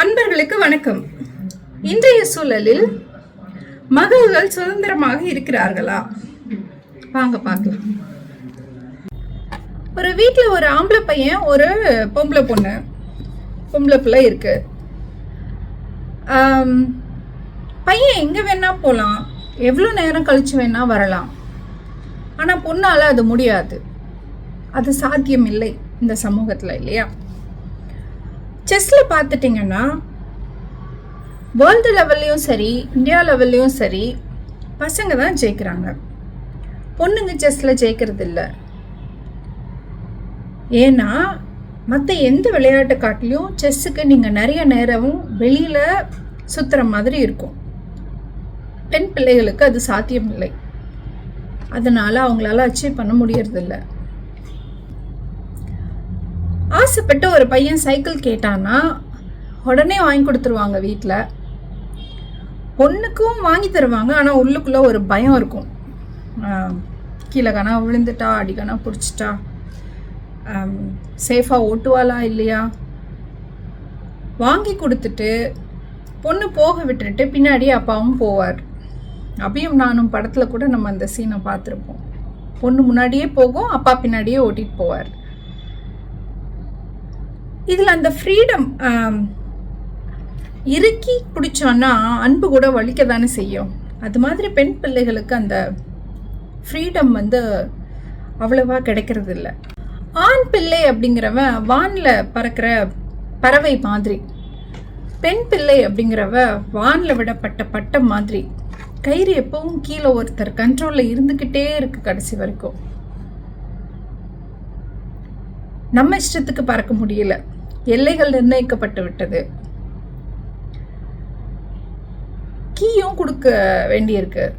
அன்பர்களுக்கு வணக்கம். இன்றைய சூழலில் மகள்கள் சுதந்திரமாக இருக்கிறார்களா? வாங்க பார்க்கலாம். ஒரு வீட்டில் ஒரு ஆம்பளை பையன் ஒரு பொம்பளை பொண்ணு பொம்பளை பிள்ளை இருக்கு. பையன் எங்கே வேணா போகலாம் எவ்வளோ நேரம் கழிச்சு வேணா வரலாம். ஆனால் பொண்ணால் அது முடியாது. அது சாத்தியம் இல்லை இந்த சமூகத்தில் இல்லையா? செஸ்ஸில் பார்த்துட்டிங்கன்னா வேர்ல்டு லெவல்லையும் சரி இந்தியா லெவல்லையும் சரி பசங்க தான் ஜெயிக்கிறாங்க. பொண்ணுங்க செஸ்ஸில் ஜெயிக்கிறது இல்லை ஏன்னா மற்ற எந்த விளையாட்டு காட்டிலையும் செஸ்ஸுக்கு நீங்கள் நிறைய நேரமும் வெளியில் சுற்றுற மாதிரி இருக்கும். பெண் பிள்ளைகளுக்கு அது சாத்தியம் இல்லை அதனால் அவங்களால அச்சீவ் பண்ண முடியறதில்ல. ஆசைப்பட்டு ஒரு பையன் சைக்கிள் கேட்டான்னா உடனே வாங்கி கொடுத்துருவாங்க வீட்டில் பொண்ணுக்கும் வாங்கி தருவாங்க ஆனால் உள்ளுக்குள்ளே ஒரு பயம் இருக்கும். கீழே காணா விழுந்துட்டா அடிக்கானா பிடிச்சிட்டா சேஃபாக ஓட்டுவாளா இல்லையா? வாங்கி கொடுத்துட்டு பொண்ணு போக விட்டுட்டு பின்னாடி அப்பாவும் போவார். அபியும் நானும் படத்தில் கூட நம்ம அந்த சீனை பார்த்துருப்போம். பொண்ணு முன்னாடியே போகும் அப்பா பின்னாடியே ஓட்டிகிட்டு போவார். இதில் அந்த ஃப்ரீடம் இறுக்கி பிடிச்சோன்னா அன்பு கூட வலிக்க தானே செய்யும். அது மாதிரி பெண் பிள்ளைகளுக்கு அந்த ஃப்ரீடம் வந்து அவ்வளவா கிடைக்கிறது இல்லை ஆண் பிள்ளை அப்படிங்கிறவன் வானில் பறக்கிற பறவை மாதிரி. பெண் பிள்ளை அப்படிங்கிறவ வானில் விடப்பட்ட பட்டம் மாதிரி. கயிறு எப்பவும் கீழே ஒருத்தர் கண்ட்ரோலில் இருந்துக்கிட்டே இருக்கு கடைசி வரைக்கும். நம்ம இஷ்டத்துக்கு பறக்க முடியல. எல்லைகள் நிர்ணயிக்கப்பட்டு விட்டது. கீயும் கொடுக்க வேண்டியிருக்கு.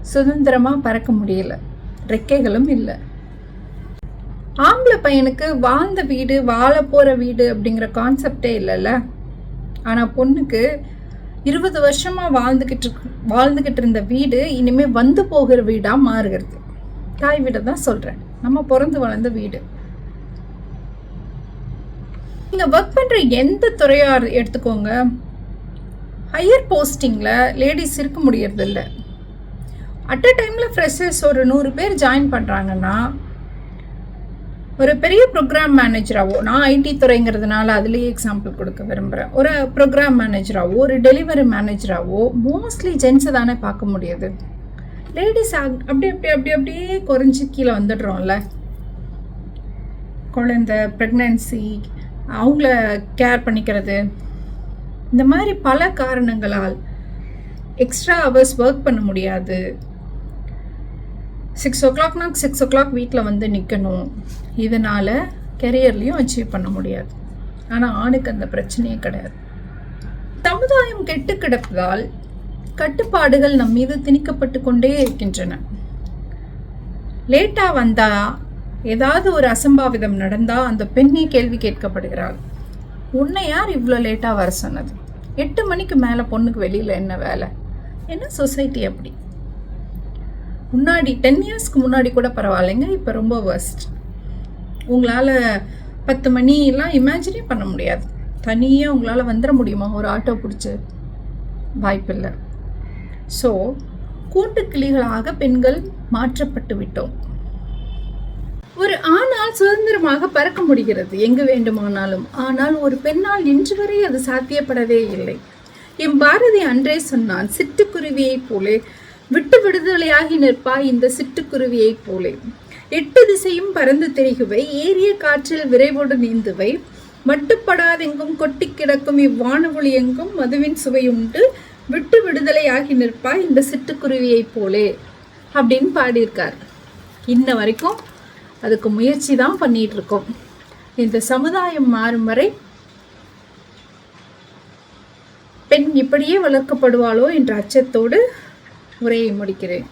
சுதந்திரமா பறக்க முடியல. ரெக்கைகளும் இல்லை. ஆம்பளை பையனுக்கு வாழ்ந்த வீடு வாழ போற வீடு அப்படிங்கிற கான்செப்டே இல்லைல்ல. ஆனா பொண்ணுக்கு இருபது வருஷமா வாழ்ந்துகிட்டு வாழ்ந்துக்கிட்டு வாழ்ந்துகிட்டு இருந்த வீடு இனிமே வந்து போகிற வீடா மாறுகிறது. தாய் வீடை தான் சொல்றேன். நம்ம பிறந்து வளர்ந்த வீடு. நீங்கள் ஒர்க் பண்ணுற எந்த துறையாக எடுத்துக்கோங்க ஹையர் போஸ்டிங்கில் லேடிஸ் இருக்க முடியறது அட் அ டைமில் ஃப்ரெஷர்ஸ் ஒரு நூறு பேர் ஜாயின் பண்ணுறாங்கன்னா ஒரு பெரிய ப்ரோக்ராம் மேனேஜராகவோ நான் ஐடி துறைங்கிறதுனால அதுலேயே எக்ஸாம்பிள் கொடுக்க விரும்புகிறேன் ஒரு ப்ரோக்ராம் மேனேஜராகவோ ஒரு டெலிவரி மேனேஜராகவோ மோஸ்ட்லி ஜென்ஸை தானே பார்க்க முடியுது. லேடிஸ் அப்படி அப்படி அப்படி அப்படியே குறைஞ்சி கீழே வந்துடுறோம்ல. குழந்தை ப்ரெக்னன்சி அவங்கள கேர் பண்ணிக்கிறது. இந்த மாதிரி பல காரணங்களால் எக்ஸ்ட்ரா ஹவர்ஸ் ஒர்க் பண்ண முடியாது. சிக்ஸ் ஓ கிளாக்னா சிக்ஸ் ஓ கிளாக் வீட்டில் வந்து நிற்கணும் இதனால் கெரியர்லேயும் அச்சீவ் பண்ண முடியாது. ஆனால் ஆணுக்கு அந்த பிரச்சனையே கிடையாது. சமுதாயம் கெட்டு கிடப்பதால் கட்டுப்பாடுகள் நம் மீது திணிக்கப்பட்டு கொண்டே இருக்கின்றன. லேட்டாக வந்தால் ஏதாவது ஒரு அசம்பாவிதம் நடந்தால் அந்த பெண்ணே கேள்வி கேட்கப்படுகிறாள். உன்னை யார் இவ்வளோ லேட்டாக வர சொன்னது? எட்டு மணிக்கு மேலே பொண்ணுக்கு வெளியில் என்ன வேலை? என்ன சொசைட்டி அப்படி? முன்னாடி டென் இயர்ஸ்க்கு முன்னாடி கூட பரவாயில்லைங்க இப்போ ரொம்ப வேர்ஸ்ட் உங்களால் பத்து மணிலாம் இமேஜினே பண்ண முடியாது. தனியாக உங்களால் வந்துட முடியுமா? ஒரு ஆட்டோ பிடிச்சி. வாய்ப்பில்லை. ஸோ கூட்டுக்கிளிகளாக பெண்கள் மாற்றப்பட்டு விட்டோம். ஒரு ஆணால் சுதந்திரமாக பறக்க முடிகிறது. எங்கு வேண்டுமானாலும். ஆனால் ஒரு பெண்ணால் இன்று வரை அது சாத்தியப்படவே இல்லை. எம் பாரதி அன்றே சொன்னான் சிட்டுக்குருவியைப் போலே விட்டு விடுதலையாகி நிற்பாய் இந்த சிட்டுக்குருவியைப் போலே. எட்டு திசையும் பறந்து திரிகுவை ஏறிய காற்றில் விரைவோடு நீந்துவை. மட்டுப்படாதெங்கும் கொட்டி கிடக்கும் இவ்வானவொளி எங்கும் மதுவின் சுவையுண்டு விட்டு விடுதலையாகி நிற்பாய் இந்த சிட்டுக்குருவியைப் போலே. அப்படின்னு பாடியிருக்கார். இன்ன வரைக்கும் அதுக்கு முயற்சி தான் பண்ணிட்டு இருக்கோம் இந்த சமுதாயம் மாறும் வரை பெண் இப்படியே வளர்க்கப்படுவாளோ என்ற அச்சத்தோடு உரையை முடிக்கிறேன்.